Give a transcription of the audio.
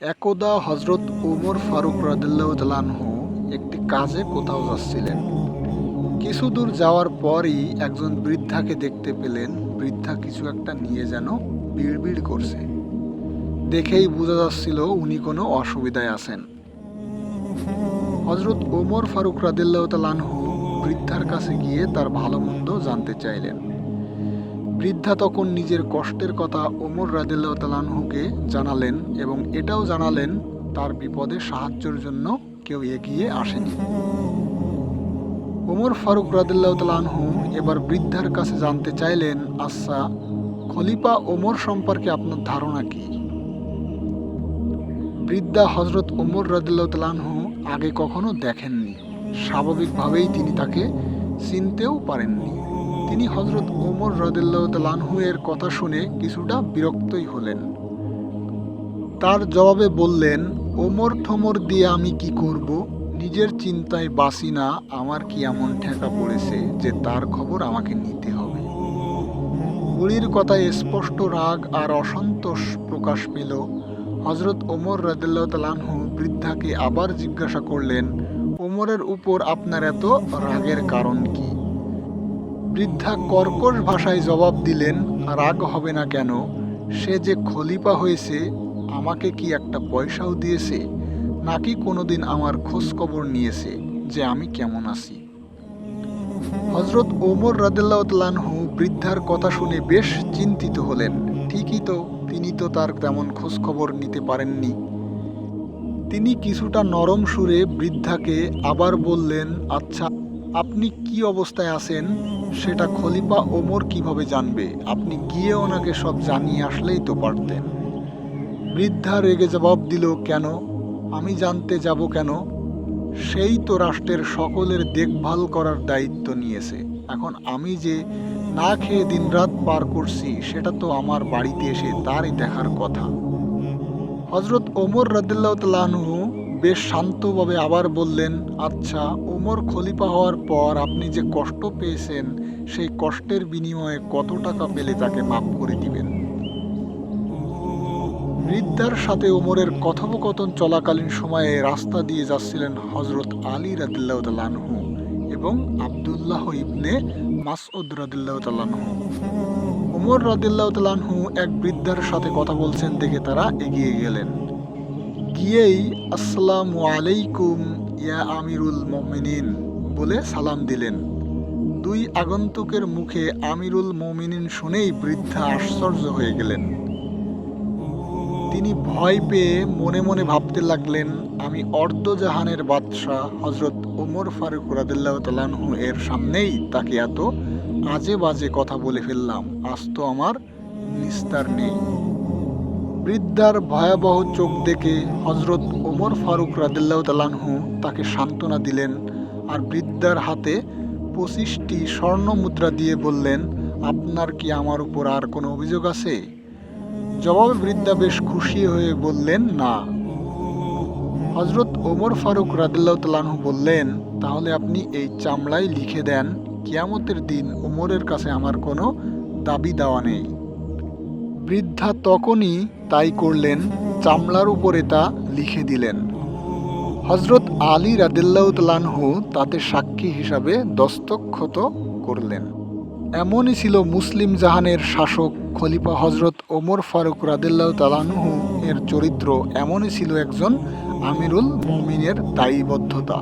একদা হজরত ওমর ফারুক রাদিল্লাহ তালানহু একটি কাজে কোথাও যাচ্ছিলেন। কিছু দূর যাওয়ার পরই একজন বৃদ্ধাকে দেখতে পেলেন। বৃদ্ধা কিছু একটা নিয়ে যেন বিড়বিড় করছে। দেখেই বোঝা যাচ্ছিল উনি কোনো অসুবিধায় আছেন। হজরত ওমর ফারুক রাদিল্লাহ তালানহু বৃদ্ধার কাছে গিয়ে তার ভালো মন্দ জানতে চাইলেন। বৃদ্ধা তখন নিজের কষ্টের কথা ওমর রাদিল্লাহ তালানহুকে জানালেন এবং এটাও জানালেন, তার বিপদে সাহায্যের জন্য কেউ এগিয়ে আসেনি। ওমর ফারুক রাদিল্লাহ তালানহু এবার বৃদ্ধার কাছে জানতে চাইলেন আচ্ছা খলিফা ওমর সম্পর্কে আপনার ধারণা কি? বৃদ্ধা হজরত ওমর রাদিল্লাহ তালানহু আগে কখনো দেখেননি। স্বাভাবিকভাবেই তিনি তাকে চিনতেও পারেননি। তিনি হজরত ওমর রদুল্লাহ তালানহু এর কথা শুনে কিছুটা বিরক্তই হলেন। তার জবাবে বললেন, ওমর ঠমর দিয়ে আমি কি করব? নিজের চিন্তায় বাসি না, আমার কি এমন ঠেকা পড়েছে যে তার খবর আমাকে নিতে হবে? বুড়ির কথায় স্পষ্ট রাগ আর অসন্তোষ প্রকাশ পেল। হজরত ওমর তালানহু বৃদ্ধাকে আবার জিজ্ঞাসা করলেন, ওমরের উপর আপনার এত রাগের কারণ কি? বৃদ্ধা কর্কশ ভাষায় জবাব দিলেন, রাগ হবে না কেন? সে যে খলিফা হয়েছে, আমাকে কি একটা পয়সাও দিয়েছে? নাকি কোনোদিন আমার খোঁজখবর নিয়েছে যে আমি কেমন আছি? হজরত ওমর রাদিল্লাহ তালানহু বৃদ্ধার কথা শুনে বেশ চিন্তিত হলেন। ঠিকই তো, তিনি তো তার তেমন খোঁজখবর নিতে পারেননি। তিনি কিছুটা নরম সুরে বৃদ্ধাকে আবার বললেন আচ্ছা আপনি কি অবস্থায় আছেন সেটা খলিফা ওমর কীভাবে জানবে? আপনি গিয়ে ওনাকে সব জানিয়ে আসলেই তো পারতেন। বৃদ্ধা রেগে জবাব দিল, কেন? আমি জানতে যাব কেন? সেই তো রাষ্ট্রের সকলের দেখভাল করার দায়িত্ব নিয়েছে। এখন আমি যে না খেয়ে দিনরাত পার করছি, সেটা তো আমার বাড়িতে এসে তারই দেখার কথা। হজরত ওমর রাদিল্লাহ তালাহু বেশ শান্তভাবে আবার বললেন আচ্ছা ওমর খলিফা হওয়ার পর আপনি যে কষ্ট পেয়েছেন, সেই কষ্টের বিনিময়ে কত টাকা পেলে তাকে মাফ করে দিবেন? বৃদ্ধার সাথে ওমরের কথোপকথন চলাকালীন সময়ে রাস্তা দিয়ে যাচ্ছিলেন হজরত আলী রাদিল্লাহ তালানহু এবং আবদুল্লাহ ইবনে মাসউদ রাদিল্লাহ তালানহু ওমর রাদিল্লাহ তালানহু এক বৃদ্ধার সাথে কথা বলছেন দেখে তারা এগিয়ে গেলেন। গিয়েই, আসসালামু আলাইকুম, ইয়া আমিরুল মমিনিন বলে সালাম দিলেন। দুই আগন্তুকের মুখে আমিরুল মমিনিন শুনেই বৃদ্ধা আশ্চর্য হয়ে গেলেন। তিনি ভয় পেয়ে মনে মনে ভাবতে লাগলেন, আমি অর্ধজাহানের বাদশাহ হজরত ওমর ফারুক রাদিল্লাহ তালানহু এর সামনেই তাকে এত আজে বাজে কথা বলে ফেললাম। আজ তো আমার নিস্তার নেই। বৃদ্ধার ভয়াবহ চোখ দেখে হজরত ওমর ফারুক রাদিল্লাহ তালানহু তাকে সান্ত্বনা দিলেন আর বৃদ্ধার হাতে পঁচিশটি স্বর্ণ মুদ্রা দিয়ে বললেন, আপনার কি আমার উপর আর কোনো অভিযোগ আছে? জবাবে বৃদ্ধা বেশ খুশি হয়ে বললেন, না। হজরত ওমর ফারুক রাদিল্লাহ তালানহু বললেন, তাহলে আপনি এই চামড়ায় লিখে দেন, কিয়ামতের দিন ওমরের কাছে আমার কোনো দাবি দেওয়া নেই। বৃদ্ধা তখনই তাই করলেন, চামড়ার উপরে তা লিখে দিলেন। হজরত আলী রাদিল্লাহতালানহু তাতে সাক্ষী হিসাবে দস্তক্ষত করলেন। এমনই ছিল মুসলিম জাহানের শাসক খলিফা হজরত ওমর ফারুক রাদিল্লাহ তালানহু এর চরিত্র। এমনই ছিল একজন আমিরুল মমিনের দায়ীবদ্ধতা।